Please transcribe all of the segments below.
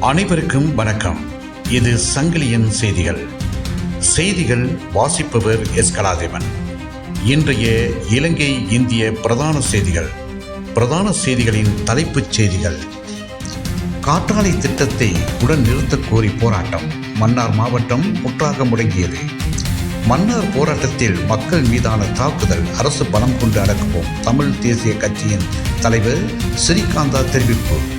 அனைவருக்கும் வணக்கம். இது சங்கிலியன் செய்திகள். செய்திகள் வாசிப்பவர் எஸ் கலாதேவன். இன்றைய இலங்கை இந்திய பிரதான செய்திகள். பிரதான செய்திகளின் தலைப்புச் செய்திகள். காற்றாலை திட்டத்தை உடன் நிறுத்தக் கோரி போராட்டம். மன்னார் மாவட்டம் முற்றாக முடங்கியது. மன்னார் போராட்டத்தில் மக்கள் மீதான தாக்குதல் அரசு பலம் கொண்டு அடக்குவோம். தமிழ் தேசிய கட்சியின் தலைவர் ஸ்ரீகாந்தா தெரிவிப்பு.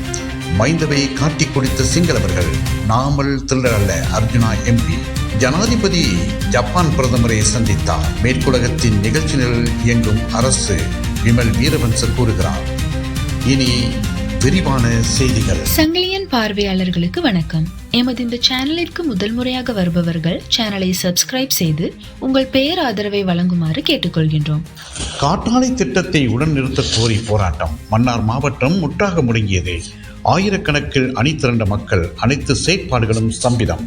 மைந்தவை காட்டிக் கொடுத்த சிங்களவர்கள். நாமல் திருடரல்ல அர்ஜுனா எம்பி ஜனாதிபதி ஜப்பான் பிரதமரை சந்தித்தார். மேற்குலகத்தின் நிகழ்ச்சி நிரல் இயங்கும் அரசு விமல் வீரவன்ச கூறுகிறார். இனி விரிவான செய்திகள். சங்கிலியன் பார்வையாளர்களுக்கு வணக்கம். எமது இந்த சேனலிற்கு முதல் முறையாக வருபவர்கள் சேனலை சப்ஸ்கிரைப் செய்து உங்கள் பெயர் ஆதரவை வழங்குமாறு கேட்டுக்கொள்கின்றோம். காற்றாலை திட்டத்தை உடன் நிறுத்தக் கோரி போராட்டம். மன்னார் மாவட்டம் முற்றாக முடங்கியது. ஆயிரக்கணக்கில் அணி திரண்ட மக்கள் அனைத்து செயற்பாடுகளும் ஸ்தம்பிதம்.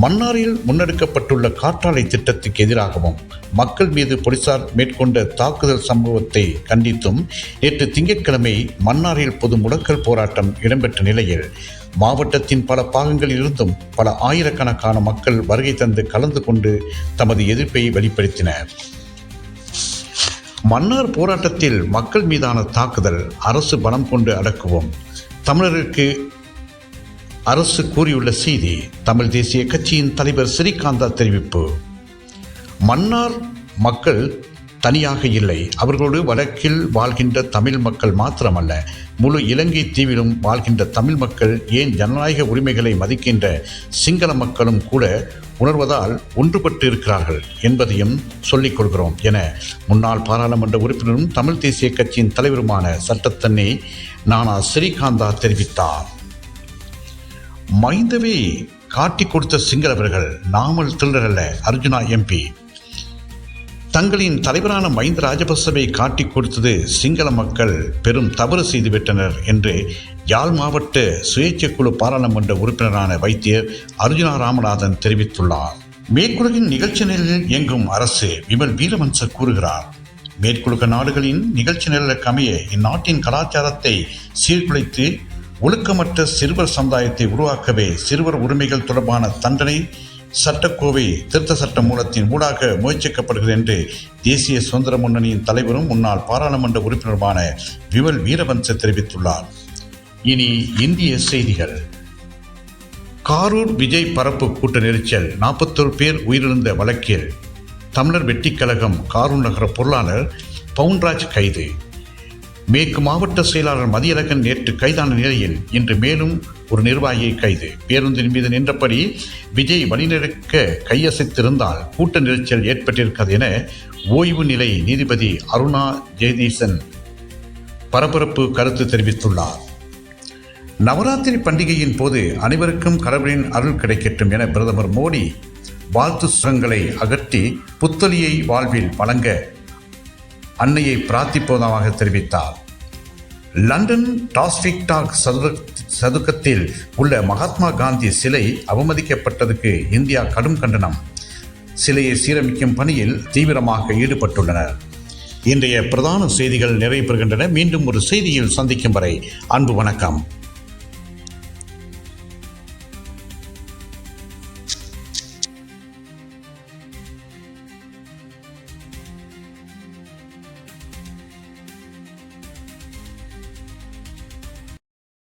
மன்னாரில் முன்னெடுக்கப்பட்டுள்ள காற்றாலை திட்டத்துக்கு எதிராகவும் மக்கள் மீது போலீசார் மேற்கொண்ட தாக்குதல் சம்பவத்தை கண்டித்தும் நேற்று திங்கட்கிழமை மன்னாரில் பொது முடக்கல் போராட்டம் இடம்பெற்ற நிலையில் மாவட்டத்தின் பல பாகங்களில் இருந்தும் பல ஆயிரக்கணக்கான மக்கள் வருகை தந்து கலந்து கொண்டு தமது எதிர்ப்பை வெளிப்படுத்தினர். மன்னார் போராட்டத்தில் மக்கள் மீதான தாக்குதல் அரசு பலம் கொண்டு அடக்குவோம். தமிழருக்கு அரசு கூறியுள்ள செய்தி தமிழ் தேசிய கட்சியின் தலைவர் ஸ்ரீகாந்தா தெரிவிப்பு. மன்னார் மக்கள் தனியாக இல்லை. அவர்களோடு வடக்கில் வாழ்கின்ற தமிழ் மக்கள் மாத்திரமல்ல. முழு இலங்கை தீவிலும் வாழ்கின்ற தமிழ் மக்கள் ஏன் ஜனநாயக உரிமைகளை மதிக்கின்ற சிங்கள மக்களும் கூட உணர்வதால் ஒன்றுபட்டு இருக்கிறார்கள் என்பதையும் சொல்லிக் கொள்கிறோம் என முன்னாள் பாராளுமன்ற உறுப்பினரும் தமிழ் தேசிய கட்சியின் தலைவருமான சட்டத்தன்னே நானா ஸ்ரீகாந்தா தெரிவித்தார். மைந்தவே காட்டிக் கொடுத்த சிங்களவர்கள் நாமல் திருடரல்ல அர்ஜுனா எம்பி. தங்களின் தலைவரான மஹிந்த ராஜபக்சவை காட்டிக் கொடுத்தது சிங்கள மக்கள் பெரும் தவறு செய்துவிட்டனர் என்று யாழ் மாவட்ட சுயேட்சை குழு பாராளுமன்ற உறுப்பினரான வைத்தியர் அர்ஜுனா ராமநாதன் தெரிவித்துள்ளார். மேற்குலகின் நிகழ்ச்சி நிலையில் இயங்கும் அரசு விமல் வீரவன்ச கூறுகிறார். மேற்குலக நாடுகளின் நிகழ்ச்சி நிரலுக்கு அமைய இந்நாட்டின் கலாச்சாரத்தை சீர்குலைத்து ஒழுக்கமற்ற சிறுவர் சமுதாயத்தை உருவாக்கவே சிறுவர் உரிமைகள் தொடர்பான தண்டனை சட்டக்கோவை திருத்த சட்ட மூலத்தின் ஊடாக முயற்சிக்கப்படுகிறது என்று தேசிய சுதந்திர முன்னணியின் தலைவரும் முன்னாள் பாராளுமன்ற உறுப்பினருமான விமல் வீரவன்ச தெரிவித்துள்ளார். இனி இந்திய செய்திகள். காரூர் விஜய் பரப்பு கூட்ட நெரிச்சல் நாற்பத்தொரு பேர் உயிரிழந்த வழக்கில் தமிழர் வெட்டிக்கழகம் காரூர் நகர பொருளாளர் பவுன்ராஜ் கைது. மேற்கு மாவட்ட செயலாளர் மதியழகன் நேற்று கைதான நிலையில் இன்று மேலும் ஒரு நிர்வாகியை கைது. பேருந்தின் மீது நின்றபடி விஜய் வழிநெடுக்க கையசைத்திருந்தால் கூட்ட நெரிச்சல் ஏற்பட்டிருக்கிறது என ஓய்வு நிலை நீதிபதி அருணா ஜெயதீசன் பரபரப்பு கருத்து தெரிவித்துள்ளார். நவராத்திரி பண்டிகையின் போது அனைவருக்கும் கடவுளின் அருள் கிடைக்கட்டும் என பிரதமர் மோடி வாழ்த்து சுரங்களை அகற்றி புத்தொலியை வாழ்வில் வழங்க அன்னையை பிரார்த்திப்பதாக தெரிவித்தார். லண்டன் டாஸ்டிக் டாக் சதுக்கத்தில் உள்ள மகாத்மா காந்தி சிலை அவமதிக்கப்பட்டதுக்கு இந்தியா கடும் கண்டனம். சிலையை சீரமைக்கும் பணியில் தீவிரமாக ஈடுபட்டுள்ளனர். இன்றைய பிரதான செய்திகள் நிறைவு பெறுகின்றன. மீண்டும் ஒரு செய்தியில் சந்திக்கும் வரை அன்பு வணக்கம்.